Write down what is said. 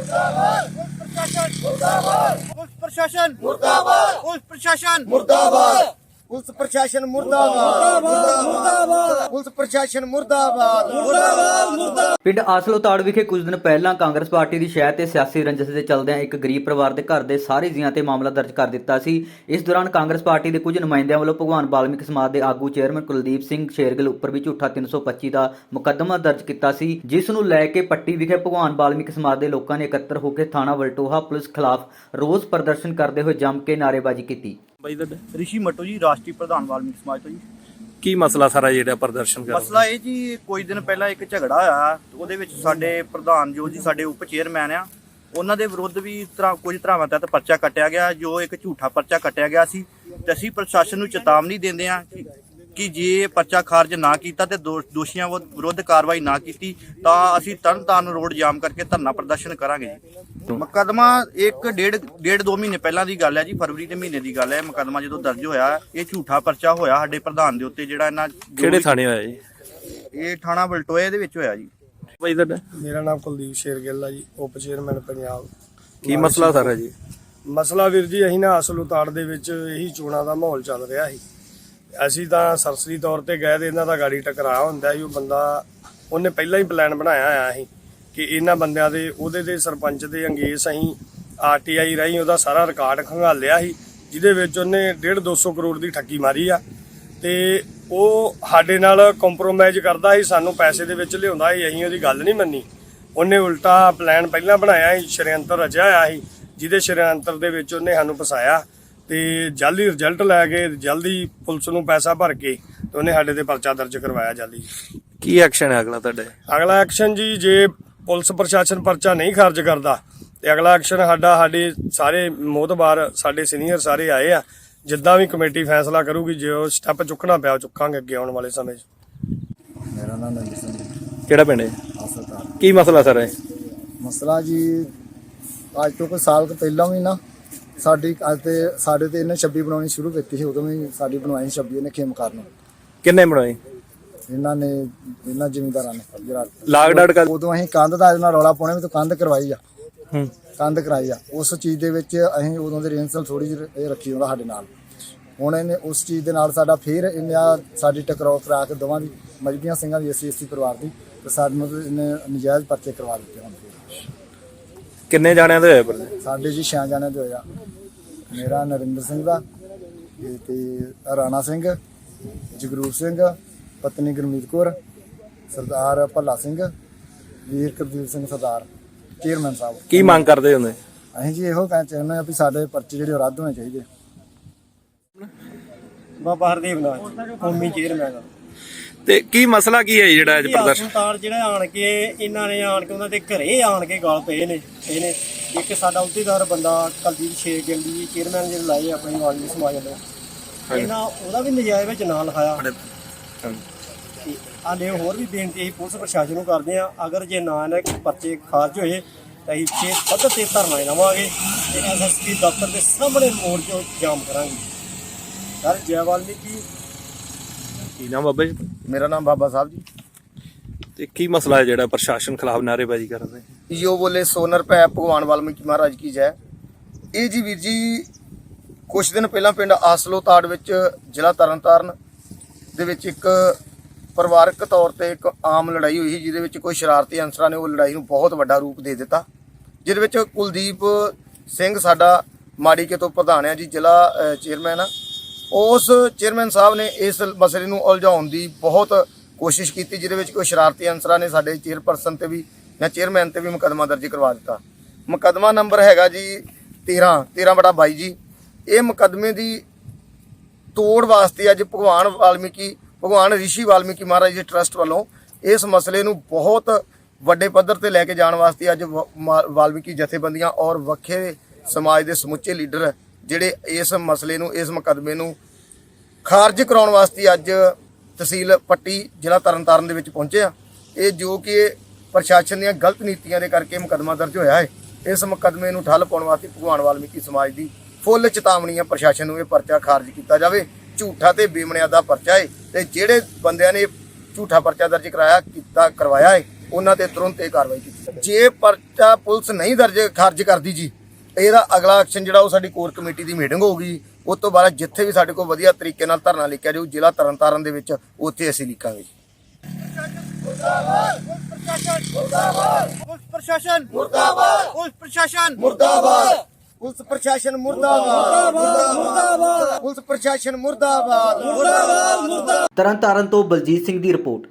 Police ਪ੍ਰਸ਼ਾਸਨ ਮੁਰਦਾਬਾਦ! Police ਪ੍ਰਸ਼ਾਸਨ ਮੁਰਦਾਬਾਦ! ਪੁਲਿਸ ਪ੍ਰਸ਼ਾਸਨ ਮੁਰਦਾਬਾਦ! ਮੁਰਦਾਬਾਦ। ਪੁਲਿਸ ਪ੍ਰਸ਼ਾਸਨ ਮੁਰਦਾਬਾਦ। ਮੁਰਦਾਬਾਦ ਪਿੰਡ ਆਸਲੋਤਾੜ ਵਿਖੇ ਕੁਝ ਦਿਨ ਪਹਿਲਾਂ ਕਾਂਗਰਸ ਪਾਰਟੀ ਦੀ ਸ਼ਹਿਰ ਤੇ ਸਿਆਸੀ ਰੰਜਿਸ਼ ਦੇ ਚੱਲਦਿਆਂ ਇੱਕ ਗਰੀਬ ਪਰਿਵਾਰ ਦੇ ਘਰ ਦੇ ਸਾਰੇ ਜੀਆਂ ਤੇ ਮਾਮਲਾ ਦਰਜ ਕਰ ਦਿੱਤਾ ਸੀ। ਇਸ ਦੌਰਾਨ ਕਾਂਗਰਸ ਪਾਰਟੀ ਦੇ ਕੁਝ ਨੁਮਾਇੰਦਿਆਂ ਵੱਲੋਂ ਭਗਵਾਨ ਵਾਲਮੀਕ ਸਮਾਜ ਦੇ ਆਗੂ ਚੇਅਰਮੈਨ ਕੁਲਦੀਪ ਸਿੰਘ ਸ਼ੇਰਗਿੱਲ ਉੱਪਰ ਵੀ ਝੂਠਾ 325 ਦਾ ਮੁਕੱਦਮਾ ਦਰਜ ਕੀਤਾ ਸੀ, ਜਿਸ ਨੂੰ ਲੈ ਕੇ ਪੱਟੀ ਵਿਖੇ ਭਗਵਾਨ ਵਾਲਮੀਕ ਸਮਾਜ ਦੇ ਲੋਕਾਂ ਨੇ ਇਕੱਤਰ ਹੋ ਕੇ ਥਾਣਾ ਵਲਟੋਹਾ ਪੁਲਿਸ ਖਿਲਾਫ ਰੋਸ ਪ੍ਰਦਰਸ਼ਨ ਕਰਦੇ ਹੋਏ ਜੰਮ ਕੇ ਨਾਅਰੇਬਾਜ਼ੀ ਕੀਤੀ। ਬਾਈ ਤੁਹਾਡਾ? ਰਿਸ਼ੀ ਮੱਟੂ ਜੀ ਰਾਸ਼ਟਰੀ ਪ੍ਰਧਾਨ ਵਾਲਮੀਕ ਸਮਾਜ ਤੋਂ ਜੀ। ਕੀ ਮਸਲਾ ਸਾਰਾ ਜਿਹੜਾ ਪ੍ਰਦਰਸ਼ਨ ਕਰ ਮਸਲਾ ਇਹ ਜੀ ਕੁਝ ਦਿਨ ਪਹਿਲਾਂ ਇੱਕ ਝਗੜਾ ਹੋਇਆ ਉਹਦੇ ਵਿੱਚ ਸਾਡੇ ਪ੍ਰਧਾਨ ਜੋ ਜੀ ਸਾਡੇ ਉਪ ਚੇਅਰਮੈਨ ਆ ਉਹਨਾਂ ਦੇ ਵਿਰੁੱਧ ਵੀ ਤਰ੍ਹਾਂ ਕੁਝ ਤਰ੍ਹਾਵਾਂ ਤਹਿਤ ਪਰਚਾ ਕੱਟਿਆ ਗਿਆ ਜੋ ਇੱਕ ਝੂਠਾ ਪਰਚਾ ਕੱਟਿਆ ਗਿਆ ਸੀ ਤੇ ਅਸੀਂ ਪ੍ਰਸ਼ਾਸਨ ਨੂੰ ਚੇਤਾਵਨੀ ਦਿੰਦੇ ਆ ਕਿ ਜੇ ਇਹ ਪਰਚਾ ਖਾਰਜ ਨਾ ਕੀਤਾ ਤੇ ਦੋਸ਼ੀਆਂ ਵਿਰੁੱਧ ਕਾਰਵਾਈ ਨਾ ਕੀਤੀ ਤਾਂ ਅਸੀਂ ਤਰਨਤਾਰਨ ਰੋਡ ਜਾਮ ਕਰਕੇ ਧਰਨਾ ਪ੍ਰਦਰਸ਼ਨ ਕਰਾਂਗੇ ਜੀ। ਮੁਕੱਦਮਾ ਇੱਕ ਡੇਢ ਡੇਢ ਦੋ ਮਹੀਨੇ ਪਹਿਲਾਂ ਦੀ ਗੱਲ ਹੈ ਜੀ ਫਰਵਰੀ ਦੇ ਮਹੀਨੇ ਦੀ ਗੱਲ ਹੈ। ਮੁਕੱਦਮਾ ਜਦੋਂ ਦਰਜ ਹੋਇਆ ਇਹ ਝੂਠਾ ਪਰਚਾ ਹੋਇਆ ਸਾਡੇ ਪ੍ਰਧਾਨ ਦੇ ਉੱਤੇ ਜਿਹੜਾ ਇਹਨਾਂ ਜੋ ਕਿਹੜੇ ਥਾਣੇ ਹੋਇਆ ਜੀ? ਇਹ ਥਾਣਾ ਬਲਟੋਏ ਦੇ ਵਿੱਚ ਹੋਇਆ ਜੀ। ਬਾਈ ਤੁਹਾਡਾ? ਮੇਰਾ ਨਾਮ ਕੁਲਦੀਪ ਸ਼ੇਰਗਿੱਲ ਆ ਜੀ ਉਪ ਚੇਅਰਮੈਨ ਪੰਜਾਬ। ਕੀ ਮਸਲਾ ਸਾਰਾ ਜੀ? ਮਸਲਾ ਵੀਰ ਜੀ ਅਸੀਂ ਨਾ ਅਸਲ ਉਤਾੜ ਦੇ ਵਿੱਚ ਇਹੀ ਚੋਣਾਂ ਦਾ ਮਾਹੌਲ ਚੱਲ ਰਿਹਾ ਸੀ। ਅਸੀਂ ਤਾਂ ਸਰਸਰੀ ਤੌਰ ਤੇ ਗਏ ਤੇ ਇਹਨਾਂ ਦਾ ਗਾੜੀ ਟਕਰਾਅ ਹੁੰਦਾ ਸੀ, ਉਹ ਬੰਦਾ ਉਹਨੇ ਪਹਿਲਾਂ ਹੀ ਪਲਾਨ ਬਣਾਇਆ ਹੋਇਆ ਸੀ ਕਿ ਇਹਨਾਂ ਬੰਦਿਆਂ ਦੇ, ਉਹਦੇ ਦੇ ਸਰਪੰਚ ਦੇ ਅੰਗੇਸ ਅਸੀਂ ਆਰਟੀਆਈ ਰਾਹੀਂ ਉਹਦਾ ਸਾਰਾ ਰਿਕਾਰਡ ਖੰਗਾਲਿਆ ਸੀ, ਜਿਹਦੇ ਵਿੱਚ ਉਹਨੇ 1.5 200 ਕਰੋੜ ਦੀ ਠੱਗੀ ਮਾਰੀ ਆ। ਤੇ ਉਹ ਸਾਡੇ ਨਾਲ ਕੰਪਰੋਮਾਈਜ਼ ਕਰਦਾ ਸੀ, ਸਾਨੂੰ ਪੈਸੇ ਦੇ ਵਿੱਚ ਲਿਆਉਂਦਾ ਸੀ, ਅਸੀਂ ਉਹਦੀ ਗੱਲ ਨਹੀਂ ਮੰਨੀ। ਉਹਨੇ ਉਲਟਾ ਪਲਾਨ ਪਹਿਲਾਂ ਬਣਾਇਆ ਸੀ ਸ਼ਰਿਅੰਤਰ ਰਚਿਆ ਹੋਇਆ ਸੀ, ਜਿਹਦੇ ਸ਼ਰਿਅੰਤਰ ਦੇ ਵਿੱਚ ਉਹਨੇ ਸਾਨੂੰ ਫਸਾਇਆ। ਤੇ ਜਲਦੀ ਰਿਜ਼ਲਟ ਲੈ ਕੇ ਜਲਦੀ ਪੁਲਿਸ ਨੂੰ ਪੈਸਾ ਭਰ ਕੇ ਤੇ ਉਹਨੇ ਸਾਡੇ ਤੇ ਪਰਚਾ ਦਰਜ ਕਰਵਾਇਆ ਜਲਦੀ। ਕੀ ਐਕਸ਼ਨ ਹੈ ਅਗਲਾ ਤੁਹਾਡੇ? ਅਗਲਾ ਐਕਸ਼ਨ ਜੀ ਜੇ ਪੁਲਿਸ ਪ੍ਰਸ਼ਾਸਨ ਪਰਚਾ ਨਹੀਂ ਖਰਚ ਕਰਦਾ ਤੇ ਅਗਲਾ ਐਕਸ਼ਨ ਸਾਡਾ ਸਾਡੇ ਸਾਰੇ ਮੋਹਤਬਾਰ ਸਾਡੇ ਸੀਨੀਅਰ ਸਾਰੇ ਆਏ ਆ। ਜਿੱਦਾਂ ਵੀ ਕਮੇਟੀ ਫੈਸਲਾ ਕਰੂਗੀ ਜੋ ਸਟੈਪ ਚੁੱਕਣਾ ਪਿਆ ਉਹ ਚੁੱਕਾਂਗੇ ਅੱਗੇ ਆਉਣ ਵਾਲੇ ਸਮੇਂ 'ਚ। ਮੇਰਾ ਨਾਮ ਨੰਦ ਸਿੰਘ ਕਿਹੜਾ ਪਿੰਡ ਹੈ? ਆਸਲਤਾਰ ਕੀ ਮਸਲਾ ਸਾਰਾ ਹੈ ਮਸਲਾ ਜੀ ਅੱਜ ਤੋਂ ਕੋਈ ਸਾਲ ਕੁ ਪਹਿਲਾਂ ਵੀ ਨਾ ਸਾਡੀ ਅੱਜ ਤੇ ਸਾਡੇ ਤੇ ਇਹਨੇ 26 ਬਣਾਉਣੀ ਸ਼ੁਰੂ ਕੀਤੀ ਸੀ ਉਦੋਂ ਵੀ ਸਾਡੀ ਬਣਵਾਈ 26 ਇਹਨੇ ਖੇਮਕਾਰ ਨੂੰ। ਕਿੰਨੇ ਬਣਾਏ ਇਹਨਾਂ ਨੇ ਇਹਨਾਂ ਜ਼ਿਮੀਂਦਾਰਾਂ ਨੇ ਜਿਹੜਾ ਲਾਗ ਡਾਟ ਕਰ ਉਦੋਂ ਅਸੀਂ ਕੰਧ ਦਾ ਇਹਦੇ ਨਾਲ ਰੌਲਾ ਪਾਉਣੇ ਵੀ ਤੂੰ ਕੰਧ ਕਰਵਾਈ ਆ। ਹੂੰ। ਕੰਧ ਕਰਾਈ ਆ। ਉਸ ਚੀਜ਼ ਦੇ ਵਿੱਚ ਅਸੀਂ ਉਦੋਂ ਦੇ ਰੇਂਸਲ ਥੋੜੀ ਜਿਹੀ ਰੱਖੀ ਹੁੰਦਾ ਸਾਡੇ ਨਾਲ। ਹੁਣ ਇਹਨੇ ਉਸ ਚੀਜ਼ ਦੇ ਨਾਲ ਸਾਡਾ ਫੇਰ ਇਹਨੇ ਸਾਡੀ ਟਕਰਾਅ ਕਰਾ ਕੇ ਦੋਵਾਂ ਦੀ ਮਜਬੀਆਂ ਸਿੰਘਾਂ ਦੀ ਅਸੀਂ ਐਸੀ ਪਰਿਵਾਰ ਦੀ ਤੇ ਤੇ ਇਹਨੇ ਨਜਾਇਜ਼ ਪਰਚੇ ਕਰਵਾ ਦਿੱਤੇ ਹੁਣ। ਕਿੰਨੇ ਜਾਣਿਆਂ ਦੇ ਹੋਏ ਪਰ ਸਾਡੇ ਜੀ ਛਿਆਂ ਜਾਣੇ ਦੇ ਹੋਇਆ ਮੇਰਾ ਨਰਿੰਦਰ ਸਿੰਘ ਦਾ ਤੇ- ਤੇ ਰਾਣਾ ਸਿੰਘ ਜਗਰੂਪ ਸਿੰਘ ਪਤਨੀ ਗੁਰਮੀਤ ਕੌਰ ਸਰਦਾਰ ਭੱਲਾ ਸਿੰਘ ਵੀਰ ਕੁਲਦੀਪ ਸਿੰਘ ਸਰਦਾਰ ਚੇਅਰਮੈਨ ਸਾਹਿਬ। ਕੀ ਮੰਗ ਕਰਦੇ ਹੁੰਦੇ? ਅਸੀਂ ਜੀ ਇਹੋ ਕਹਿਣਾ ਚਾਹੁੰਦੇ ਹਾਂ ਵੀ ਸਾਡੇ ਪਰਚੇ ਜਿਹੜੇ ਉਹ ਰੱਦ ਹੋਣੇ ਚਾਹੀਦੇ। ਬਾਬਾ ਹਰਦੀਪ ਨਾਥ ਕੌਮੀ ਚੇਅਰਮੈਨ ਤੇ ਕੀ ਮਸਲਾ ਕੀ ਹੈ ਜੀ ਜਿਹੜਾ ਅੱਜ ਪ੍ਰਦਰਸ਼ਨ ਹਸਪਤਾਲ ਜਿਹੜਾ ਆਣ ਕੇ ਇਹਨਾਂ ਨੇ ਆਣ ਕੇ ਉਹਨਾਂ ਦੇ ਘਰੇ ਆਣ ਕੇ ਗਲ ਪਏ ਨੇ। ਇਹਨੇ ਇੱਕ ਸਾਡਾ ਅਹੁਦੇਦਾਰ ਬੰਦਾ ਕੁਲਦੀਪ ਸ਼ੇਰ ਗਿਲਦੀ ਚੇਅਰਮੈਨ ਜਿਹੜੇ ਲਾਏ ਆਪਣੇ ਵਾਲੀ ਸਮਾਜ ਵੱਲੋਂ। ਇਹਨਾਂ ਉਹਦਾ ਵੀ ਨਜਾਇਜ਼ ਵਿੱਚ ਨਾਂ ਲਿਖਾਇਆ। ਹਾਲੇ ਹੋਰ ਵੀ ਬੇਨਤੀ ਅਸੀਂ ਪੁਲਿਸ ਪ੍ਰਸ਼ਾਸਨ ਨੂੰ ਕਰਦੇ ਆ ਅਗਰ ਜੇ ਨਾ ਇਹਨਾਂ ਦੇ ਪਰਚੇ ਖਾਰਜ ਹੋਏ ਤਾਂ ਅਸੀਂ ਛੇ ਪੱਧਰ ਤੇ ਧਰਨਾ ਲਾਵਾਂਗੇ ਤੇ ਐਸਐਸਪੀ ਦਫ਼ਤਰ ਦੇ ਸਾਹਮਣੇ ਮੋਰਚਾ ਜਾਮ ਕਰਾਂਗੇ। ਸਰ ਜੈ ਵਾਲਮੀਕੀ। ਕੀ ਨਾਮ ਬਾਬਾ ਜੀ? ਮੇਰਾ ਨਾਮ ਬਾਬਾ ਸਾਹਿਬ ਜੀ। ਤੇ ਕੀ ਮਸਲਾ ਹੈ ਜਿਹੜਾ ਪ੍ਰਸ਼ਾਸਨ ਖਿਲਾਫ ਨਾਅਰੇਬਾਜ਼ੀ ਕਰ ਰਹੇ? ਜੋ ਬੋਲੇ ਸੋਨਰ ਪੈ ਭਗਵਾਨ ਵਾਲਮੀਕੀ ਮਹਾਰਾਜ ਕੀ ਜੈ। ਇਹ ਜੀ ਵੀਰ ਜੀ ਕੁਝ ਦਿਨ ਪਹਿਲਾਂ ਪਿੰਡ ਆਸਲੋ ਤਾੜ ਵਿੱਚ ਜ਼ਿਲ੍ਹਾ ਤਰਨਤਾਰਨ ਦੇ ਵਿੱਚ ਇੱਕ ਪਰਿਵਾਰਕ ਤੌਰ ਤੇ ਇੱਕ ਆਮ ਲੜਾਈ ਹੋਈ ਸੀ ਜਿਹਦੇ ਵਿੱਚ ਕੋਈ ਸ਼ਰਾਰਤੀ ਅਨਸਰਾਂ ਨੇ ਉਹ ਲੜਾਈ ਨੂੰ ਬਹੁਤ ਵੱਡਾ ਰੂਪ ਦੇ ਦਿੱਤਾ। ਜਿਹਦੇ ਵਿੱਚ ਕੁਲਦੀਪ ਸਿੰਘ ਸਾਡਾ ਮਾੜੀ ਕੇ ਤੋਂ ਪ੍ਰਧਾਨ ਹੈ ਜੀ ਜ਼ਿਲ੍ਹਾ ਚੇਅਰਮੈਨ ਆ। ਉਸ ਚੇਅਰਮੈਨ ਸਾਹਿਬ ਨੇ ਇਸ ਮਸਲੇ ਨੂੰ ਉਲਝਾਉਣ ਦੀ ਬਹੁਤ ਕੋਸ਼ਿਸ਼ ਕੀਤੀ, ਜਿਹਦੇ ਵਿੱਚ ਕੋਈ ਸ਼ਰਾਰਤੀ ਅਨਸਰਾਂ ਨੇ ਸਾਡੇ ਚੇਅਰਪਰਸਨ ਤੇ ਵੀ ਜਾਂ ਚੇਅਰਮੈਨ ਤੇ ਵੀ ਮੁਕੱਦਮਾ ਦਰਜ ਕਰਵਾ ਦਿੱਤਾ। ਮੁਕੱਦਮਾ ਨੰਬਰ ਹੈਗਾ ਜੀ 13 13 ਬਟਾ 22 ਜੀ। ਇਹ ਮੁਕੱਦਮੇ ਦੀ ਤੋੜ ਵਾਸਤੇ ਅੱਜ ਭਗਵਾਨ ਵਾਲਮੀਕੀ, ਭਗਵਾਨ ਰਿਸ਼ੀ ਵਾਲਮੀਕੀ ਮਹਾਰਾਜ ਜੀ ਟਰਸਟ ਵੱਲੋਂ ਇਸ ਮਸਲੇ ਨੂੰ ਬਹੁਤ ਵੱਡੇ ਪੱਧਰ ਤੇ ਲੈ ਕੇ ਜਾਣ ਵਾਸਤੇ ਅੱਜ ਵ- ਮਾ- ਵਾਲਮੀਕੀ ਜਥੇਬੰਦੀਆਂ ਔਰ ਵੱਖਰੇ ਸਮਾਜ ਦੇ ਸਮੁੱਚੇ ਲੀਡਰ ਜਿਹੜੇ ਇਸ ਮਸਲੇ ਨੂੰ, ਇਸ ਮੁਕੱਦਮੇ ਨੂੰ ਖਾਰਜ ਕਰਾਉਣ ਵਾਸਤੇ ਅੱਜ ਤਹਿਸੀਲ ਪੱਟੀ ਜ਼ਿਲ੍ਹਾ ਤਰਨਤਾਰਨ ਦੇ ਵਿੱਚ ਪਹੁੰਚੇ ਆ ਇਹ ਜੋ ਕਿ ਪ੍ਰਸ਼ਾਸਨ ਦੀਆਂ ਗਲਤ ਨੀਤੀਆਂ ਦੇ ਕਰਕੇ ਮੁਕੱਦਮਾ ਦਰਜ ਹੋਇਆ ਹੈ। ਇਸ ਮੁਕੱਦਮੇ ਨੂੰ ਠੱਲ ਪਾਉਣ ਵਾਸਤੇ ਭਗਵਾਨ ਵਾਲਮੀਕੀ ਸਮਾਜ ਦੀ ਫੁੱਲ ਚੇਤਾਵਨੀ ਹੈ। ਪ੍ਰਸ਼ਾਸਨ ਨੂੰ ਇਹ ਪਰਚਾ ਖਾਰਜ ਕੀਤਾ ਜਾਵੇ। ਝੂਠਾ ਤੇ ਬੇਮਣਿਆਦਾ ਪਰਚਾ ਹੈ ਤੇ ਜਿਹੜੇ ਬੰਦਿਆਂ ਨੇ ਝੂਠਾ ਪਰਚਾ ਦਰਜ ਕਰਾਇਆ, ਕੀਤਾ, ਕਰਵਾਇਆ ਹੈ, ਉਹਨਾਂ ਤੇ ਤੁਰੰਤ ਇਹ ਕਾਰਵਾਈ ਕੀਤੀ ਜੇ ਪਰਚਾ ਪੁਲਿਸ ਨਹੀਂ ਦਰਜ, ਖਾਰਜ ਕਰਦੀ ਜੀ, ਇਹਦਾ ਅਗਲਾ ਐਕਸ਼ਨ ਜਿਹੜਾ ਉਹ ਸਾਡੀ ਕੋਰ ਕਮੇਟੀ ਦੀ ਮੀਟਿੰਗ ਹੋਊਗੀ। ਉਸ ਤੋਂ ਬਾਅਦ ਜਿੱਥੇ ਵੀ ਸਾਡੇ ਕੋਲ ਵਧੀਆ ਤਰੀਕੇ ਨਾਲ ਧਰਨਾ ਲਿਖਿਆ ਜਾਊ, ਜ਼ਿਲ੍ਹਾ ਤਰਨਤਾਰਨ ਦੇ ਵਿੱਚ ਉੱਥੇ ਅਸੀਂ ਲਿਖਾਂਗੇ ਪੁਲਿਸ ਪ੍ਰਸ਼ਾਸਨ ਮੁਰਦਾਬਾਦ ਪੁਲਿਸ ਪ੍ਰਸ਼ਾਸਨ ਮੁਰਦਾਬਾਦ ਪੁਲਿਸ ਪ੍ਰਸ਼ਾਸਨ ਮੁਰਦਾਬਾਦ ਮੁਰਦਾਬਾਦ ਪੁਲਿਸ ਪ੍ਰਸ਼ਾਸਨ ਮੁਰਦਾਬਾਦ ਤਰਨਤਾਰਨ ਤੋਂ ਬਲਜੀਤ ਸਿੰਘ ਦੀ ਰਿਪੋਰਟ।